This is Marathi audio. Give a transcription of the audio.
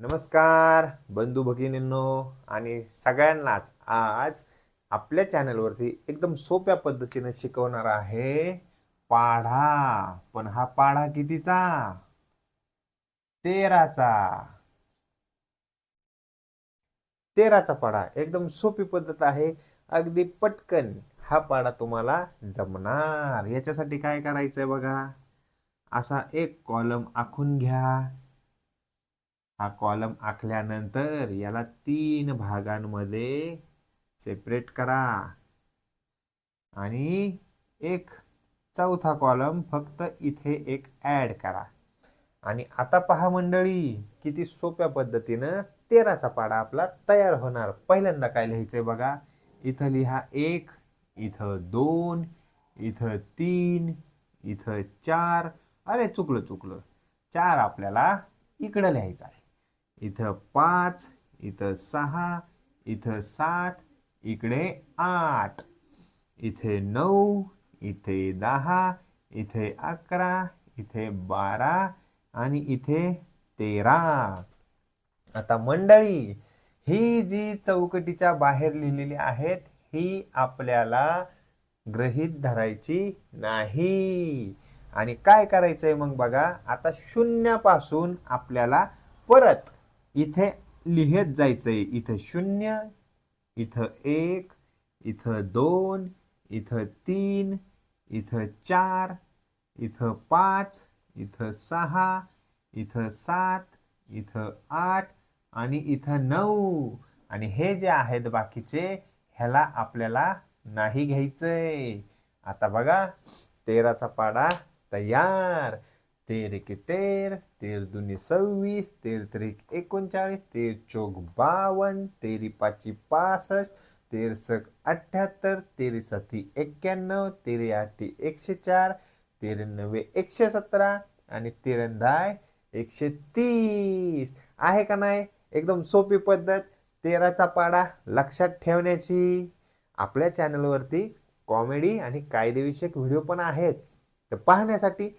नमस्कार बंधू भगिनींनो आणि सगळ्यांनाच आज आपल्या चॅनलवरती एकदम सोप्या पद्धतीने शिकवणार आहे पाढा. पण हा पाढा कितीचा? तेराचा. तेराचा पाढा. एकदम सोपी पद्धत आहे. अगदी पटकन हा पाढा तुम्हाला जमणार. याच्यासाठी काय करायचंय बघा? असा एक कॉलम आखून घ्या. हा कॉलम आखल्यानंतर याला तीन भागांमध्ये सेपरेट करा. आणि एक चौथा कॉलम फक्त इथे एक ॲड करा. आणि आता पहा मंडळी किती सोप्या पद्धतीनं तेराचा पाडा आपला तयार होणार. पहिल्यांदा काय लिहायचंय बघा. इथं लिहा एक इथं दोन इथं तीन इथं चार. अरे चुकलं चुकलं. चार आपल्याला इकडं लिहायचं आहे. इथं पाच इथं सहा इथं सात इकडे आठ. इथे नऊ इथे दहा इथे अकरा इथे बारा आणि इथे तेरा. आता मंडळी ही जी चौकटीच्या बाहेर लिहिलेली आहेत ही आपल्याला गृहीत धरायची नाही. आणि काय करायचंय मग बघा आता शून्यापासून आपल्याला परत इथे लिहित जायचंय इथं शून्य इथं एक इथं दोन इथं तीन इथं चार इथं पाच इथं सहा इथं सात इथं आठ आणि इथं नऊ. आणि हे जे आहेत बाकीचे ह्याला आपल्याला नाही घ्यायचंय. आता बघा तेराचा पाडा तयार. तेर एके तेर तेर दुनी सव्वीस तेर त्रिक एकोणचाळीस तेर चौक बावन्न तेरी पाची पासष्ट तेर सक अठ्ठ्याहत्तर तेरी साती एक्क्याण्णव तेरी आठी एकशे चार तेरे नव्वे एकशे सतरा आणि तेरंदाय एकशे तीस. आहे का नाही? एकदम सोपी पद्धत. तेराचा पाडा लक्षात ठेवण्याची. आपल्या चॅनलवरती कॉमेडी आणि कायदेविषयक व्हिडिओ पण आहेत. तर पाहण्यासाठी